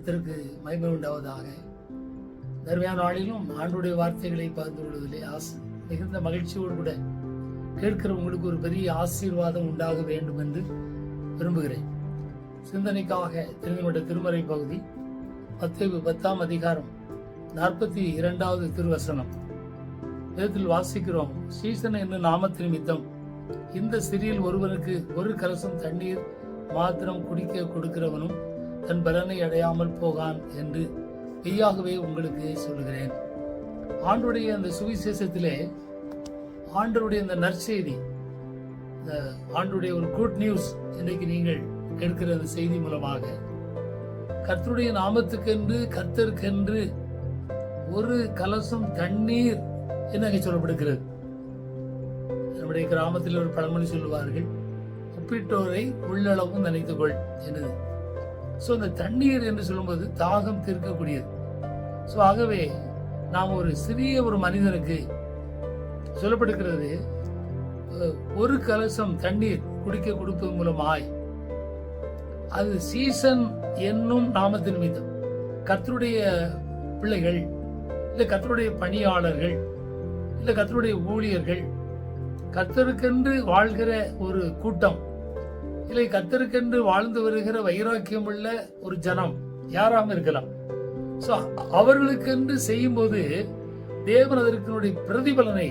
கர்த்தருக்கு மகிமை உண்டாவதாக. தருமையான நாளிலும் ஆண்டுடைய வார்த்தைகளை பகிர்ந்து கொள்வதிலே ஆசை மிகுந்த மகிழ்ச்சியோடு கூட கேட்கிற உங்களுக்கு ஒரு பெரிய ஆசீர்வாதம் உண்டாக வேண்டும் என்று விரும்புகிறேன். சிந்தனைக்காக தெரிந்துகொண்ட திருமறை பகுதி பத்து பத்தாம் அதிகாரம் நாற்பத்தி இரண்டாவது திருவசனம். வேதத்தில் வாசிக்கிறோம் சீசன் என்னும் நாமத்து நிமித்தம் இந்த சிறியில் ஒருவனுக்கு ஒரு கலசம் தண்ணீர் மாத்திரம் குடிக்க கொடுக்கிறவனும் தன் பலனை அடையாமல் போகான் என்று மெய்யாகவே உங்களுக்கு சொல்லுகிறேன். ஆண்டுடைய அந்த சுவிசேஷத்திலே ஆண்டருடைய அந்த நற்செய்தி ஆண்டுடைய ஒரு குட் நியூஸ் இன்றைக்கு நீங்கள் கேட்கிற அந்த செய்தி மூலமாக கர்த்தருடைய நாமத்துக்கென்று கர்த்தருக்கென்று ஒரு கலசம் தண்ணீர் என்ன சொல்லப்படுகிறது. நம்முடைய கிராமத்தில் ஒரு பழமொழி சொல்லுவார்கள் ஒப்பிட்டோரை உள்ளளவும் நினைத்துக்கொள் என்னது. ஸோ இந்த தண்ணீர் என்று சொல்லும்போது தாகம் தீர்க்கக்கூடியது. ஸோ ஆகவே நாம் ஒரு சிறிய ஒரு மனிதனுக்கு சொல்லப்படுகிறது ஒரு கலசம் தண்ணீர் குடிக்க கொடுப்பது மூலமாய் அது சீசன் என்னும் நாமத்தின் நிமித்தம் கத்தருடைய பிள்ளைகள் இல்லை கத்தருடைய பணியாளர்கள் இல்லை கத்தருடைய ஊழியர்கள் கர்த்தருக்கென்று வாழ்கிற ஒரு கூட்டம் இல்லை கத்தருக்கென்று வாழ்ந்து வருகிற வைராக்கியம் உள்ள ஒரு ஜனம் யாராம இருக்கலாம். ஸோ அவர்களுக்கென்று செய்யும்போது தேவன் அதற்குடைய பிரதிபலனை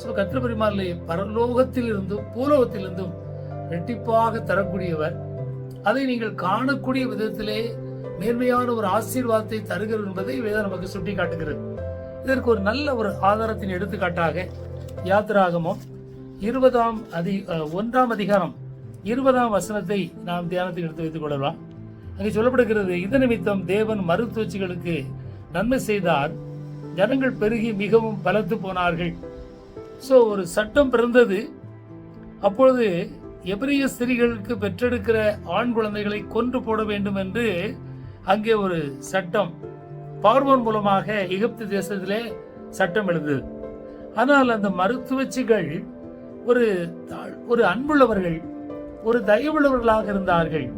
ஸோ கத்திர பரிமாறிலே பரலோகத்திலிருந்தும் பூலோகத்திலிருந்தும் ரெட்டிப்பாக தரக்கூடியவர். அதை நீங்கள் காணக்கூடிய விதத்திலே மேன்மையான ஒரு ஆசீர்வாதத்தை தருகிறது என்பதை வேதம் நமக்கு சுட்டி காட்டுகிறது இதற்கு ஒரு நல்ல ஒரு ஆதாரத்தின் எடுத்துக்காட்டாக யாத்திராகமம் இருபதாம் அதி ஒன்றாம் அதிகாரம். இருபதாம் வசனத்தை நாம் தியானத்தில் எடுத்து வைத்துக் கொள்ளலாம். அங்கே சொல்லப்படுகிறது இது நிமித்தம் தேவன் மருத்துவச்சிகளுக்கு நன்மை செய்தார். ஜனங்கள் பெருகி மிகவும் பலத்து போனார்கள். ஸோ ஒரு சட்டம் பிறந்தது. அப்பொழுது எபிரிய ஸ்திரீகளுக்கு பெற்றெடுக்கிற ஆண் குழந்தைகளை கொன்று போட வேண்டும் என்று அங்கே ஒரு சட்டம் பார்வோன் மூலமாக எகிப்து தேசத்திலே சட்டம் எழுந்தது. ஆனால் அந்த மருத்துவச்சிகள் ஒரு தாழ்- ஒரு அன்புள்ளவர்கள் ஒரு தயவுள்ளவர்களாக இருந்தார்கள்.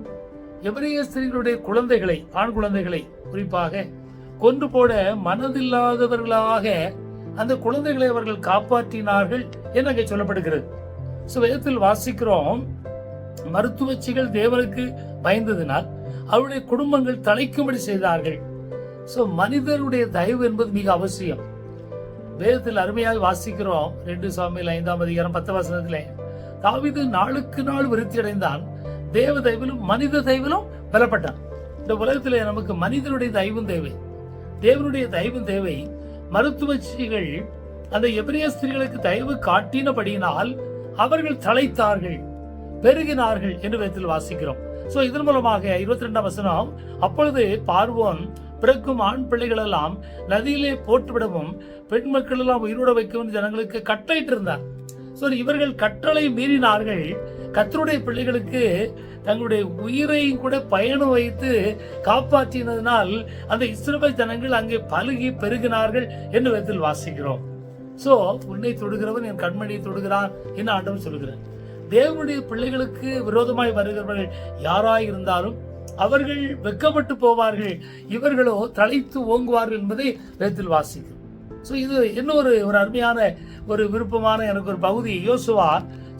எபிரிய ஸ்திரீகளுடைய குழந்தைகளை ஆண் குழந்தைகளை குறிப்பாக கொன்று போட மனதில்லாதவர்களாக அந்த குழந்தைகளை அவர்கள் காப்பாற்றினார்கள் என்று அங்கே சொல்லப்படுகிறது. So, வேதத்தில் வாசிக்கிறோம் மருத்துவச்சிகள் தேவனுக்கு பயந்ததினால் அவருடைய குடும்பங்கள் தலைக்கும்படி செய்தார்கள். சோ மனிதனுடைய தயவு என்பது மிக அவசியம். வேதத்தில் அருமையாக வாசிக்கிறோம் ரெண்டு சாமியில் ஐந்தாம் அதிகாரம் பத்து வசனத்திலே. தாவிது நாளுக்கு நாள் விருத்தி அடைந்தான் தேவ தயவிலும் மனித தயவிலும் பலப்பட்டான். இந்த உலகத்தில் நமக்கு மனிதனுடைய தயவும் தேவை. தேவனுடைய தயவும் தேவை. மருத்துவச்சிகள் அந்த எபிரிய ஸ்திரீகளுக்கு தயவு காட்டினபடியினால் அவர்கள் தலைத்தார்கள் பெருகினார்கள் என்று விதத்தில் வாசிக்கிறோம். சோ இதன் மூலமாக இருபத்தி ரெண்டாம் வசனம் அப்பொழுது பார்வோன் பிறக்கும் ஆண் பிள்ளைகள் எல்லாம் நதியிலே போட்டுவிடவும் பெண் மக்கள் எல்லாம் உயிரோட வைக்கவும் ஜனங்களுக்கு கட்டளையிட்டு இருந்தார் சோ இவர்கள் கற்றலை மீறினார்கள். கத்தருடைய பிள்ளைகளுக்கு தங்களுடைய உயிரையும் கூட பயணம் வைத்து காப்பாற்றினதனால் அந்த இஸ்ரவேல் ஜனங்கள் அங்கே பழுகி பெருகினார்கள் என்று விதத்தில் வாசிக்கிறோம். சோ உன்னை தொடுகிறவன் என் கண்மணியை தொடுகிறான் என்று ஆண்டவன் சொல்கிறார். தேவனுடைய பிள்ளைகளுக்கு விரோதமாய் வருகிறவர்கள் யாராய் இருந்தாலும் அவர்கள் வெக்கப்பட்டு போவார்கள். இவர்களோ தலைத்து ஓங்குவார்கள் என்பதை வேதத்தில் வாசிக்கிறோம். ஸோ இது இன்னொரு ஒரு அருமையான ஒரு விருப்பமான எனக்கு ஒரு பகுதி. யோசுவா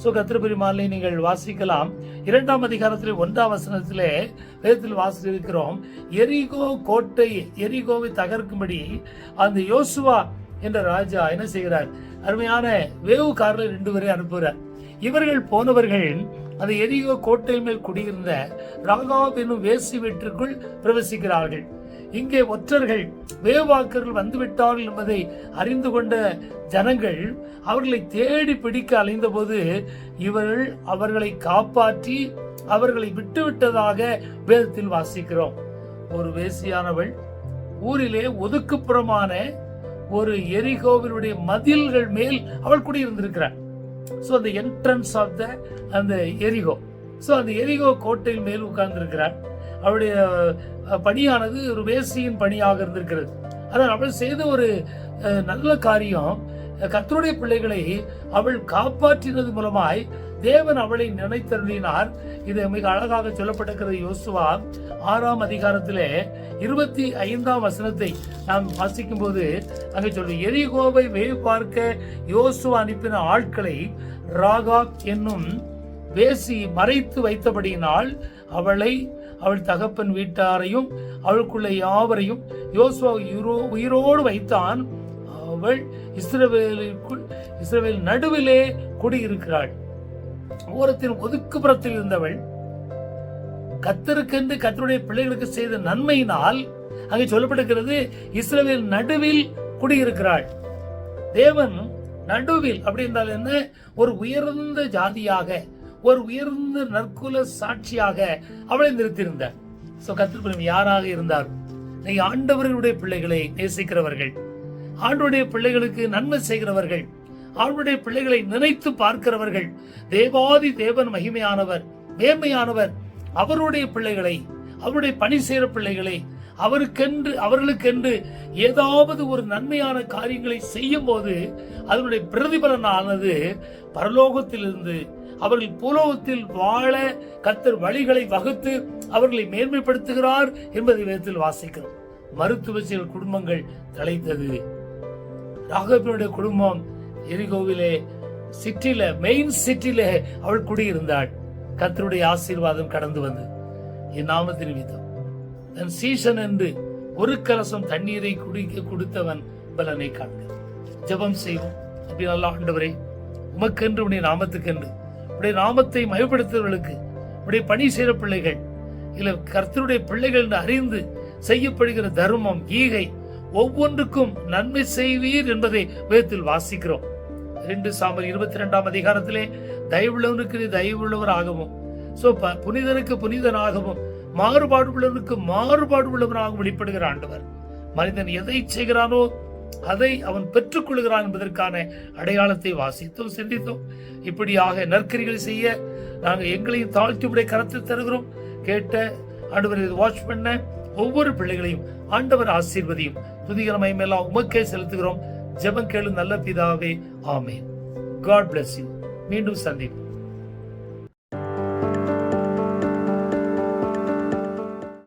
ஸோ கத்திரபெருமாளை நீங்கள் வாசிக்கலாம். இரண்டாம் அதிகாரத்தில் ஒன்றாம் வசனத்திலே வேதத்தில் வாசித்திருக்கிறோம். எரிகோ கோட்டை எரிகோவை தகர்க்கும்படி அந்த யோசுவா என்ற ராஜா என்ன செய்கிறார்? அருமையான வேவு காரில் ரெண்டு பேரை அனுப்புகிறார். இவர்கள் போனவர்கள் அந்த எரிகோ கோட்டை மேல் குடியிருந்த ராகாப் என்னும் வேசி வீட்டிற்குள் பிரவேசிக்கிறார்கள். இங்கே ஒற்றர்கள் வேவாக்கர்கள் வந்துவிட்டார்கள் என்பதை அறிந்து கொண்ட ஜனங்கள் அவர்களை தேடி பிடிக்க அலைந்தபோது இவர்கள் அவர்களை காப்பாற்றி அவர்களை விட்டுவிட்டதாக வேதத்தில் வாசிக்கிறோம். ஒரு வேசியானவள் ஊரிலே ஒதுக்குப்புறமான ஒரு எரிகோவினுடைய மதில்கள் மேல் அவள் குடியிருந்திருக்கிறார் ஸோ அந்த என்ட்ரன்ஸ் ஆஃப் த அந்த எரிகோ. ஸோ அந்த எரிகோ கோட்டையில் மேல் உட்கார்ந்திருக்கிறார் அவளுடைய பணியானது ஒரு வேசியின் பணியாக இருந்திருக்கிறது. அதான் அவள் செய்த ஒரு நல்ல காரியம் கத்தருடைய பிள்ளைகளை அவள் காப்பாற்றினது மூலமாய் தேவன் அவளை நினைத்தருளினார். இது மிக அழகாக சொல்லப்பட்டிருக்கிறது. யோசுவா ஆறாம் அதிகாரத்திலே இருபத்தி ஐந்தாம் வசனத்தை நாம் வாசிக்கும் போது அங்கே சொல்லு எரிகோவை வேவு பார்க்க யோசுவா அனுப்பின ஆட்களை ராகா என்னும் வேசி மறைத்து வைத்தபடியினால் அவளை அவள் தகப்பன் வீட்டாரையும் அவளுக்குள்ள யாவரையும் யோசுவா உயிரோ- உயிரோடு வைத்தான். அவள் இஸ்ரவேலுக்குள் இஸ்ரவேல் நடுவிலே குடியிருக்கிறாள். ஓரத்தின் ஒதுக்குப்புறத்தில் இருந்தவள் கத்தருக்கென்று கத்தருடைய பிள்ளைகளுக்கு செய்த நன்மையினால் அங்கே சொல்லப்படுகிறது இஸ்ரவேல் நடுவில் குடியிருக்கிறாள். தேவன் நடுவில் அப்படி என்றால் என்ன? ஒரு உயர்ந்த ஜாதியாக ஒரு உயர்ந்த நற்குல சாட்சியாக அவளை நிறுத்தியிருந்தார். சோ கத்திர யாராக இருந்தார்? நீ ஆண்டவர்களுடைய பிள்ளைகளை நேசிக்கிறவர்கள். ஆண்டுடைய பிள்ளைகளுக்கு நன்மை செய்கிறவர்கள். ஆண்டுடைய பிள்ளைகளை நினைத்து பார்க்கிறவர்கள். தேவாதி தேவன் மகிமையானவர் மேன்மையானவர். அவருடைய பிள்ளைகளை அவருடைய பணி செய்கிற பிள்ளைகளை அவருக்கென்று அவர்களுக்கென்று ஏதாவது ஒரு நன்மையான காரியங்களை செய்யும் போது அதனுடைய பிரதிபலனானது பரலோகத்திலிருந்து அவர்கள் பூலோகத்தில் வாழ கத்தர் வழிகளை வகுத்து அவர்களை மேன்மைப்படுத்துகிறார் என்பதை விதத்தில் வாசிக்கிறோம். மருத்துவ செயல் குடும்பங்கள் தலைத்தது. ராகவனுடைய குடும்பம் எரிகோவிலே சிட்டில மெயின் சிட்டில அவள் குடியிருந்தாள். கத்தருடைய ஆசீர்வாதம் கடந்து வந்தது. என் நாமத்தின் நிமித்தம். தன் சீசன் என்று ஒரு கலசம் தண்ணீரை குடிக்க கொடுத்தவன் பலனை காண்க. ஜெபம் செய்வோம். அப்படி நல்லா ஆண்டவரே உமக்கென்று உடைய நாமத்துக்கென்று உடைய நாமத்தை மயப்படுத்துவர்களுக்கு உடைய பணி செய்கிற பிள்ளைகள் இல்லை கர்த்தருடைய பிள்ளைகள் என்று அறிந்து செய்யப்படுகிற தர்மம் ஈகை ஒவ்வொன்றுக்கும் நன்மை செய்வீர் என்பதை வேதத்தில் வாசிக்கிறோம். ரெண்டு சாம்பல் இருபத்தி ரெண்டாம் அதிகாரத்திலே தயவுள்ளவனுக்கு தயவுள்ளவராகவும் சோ புனிதனுக்கு புனிதனாகவும் மாறுபாடு உள்ளவனுக்கு மாறுபாடு உள்ளவனாகவும் வெளிப்படுகிற ஆண்டவர். மனிதன் எதை செய்கிறானோ அதை அவன் பெற்றுக்கொள்கிறான் என்பதற்கான அடையாளத்தை வாசித்தோம் சிந்தித்தோம். இப்படியாக நற்கரிகள் செய்ய நாங்கள் எங்களையும் தாழ்த்தி உடைய கரத்தில் தருகிறோம். கேட்ட ஆண்டவர் வாட்ச் பண்ண ஒவ்வொரு பிள்ளைகளையும் ஆண்டவர் ஆசீர்வதியும். துதிகரமையும் எல்லாம் உமக்கே செலுத்துகிறோம். ஜெபம் கேளு நல்ல பிதாவே ஆமே காட் பிளஸ் யூ மீண்டும் சந்திப்போம்.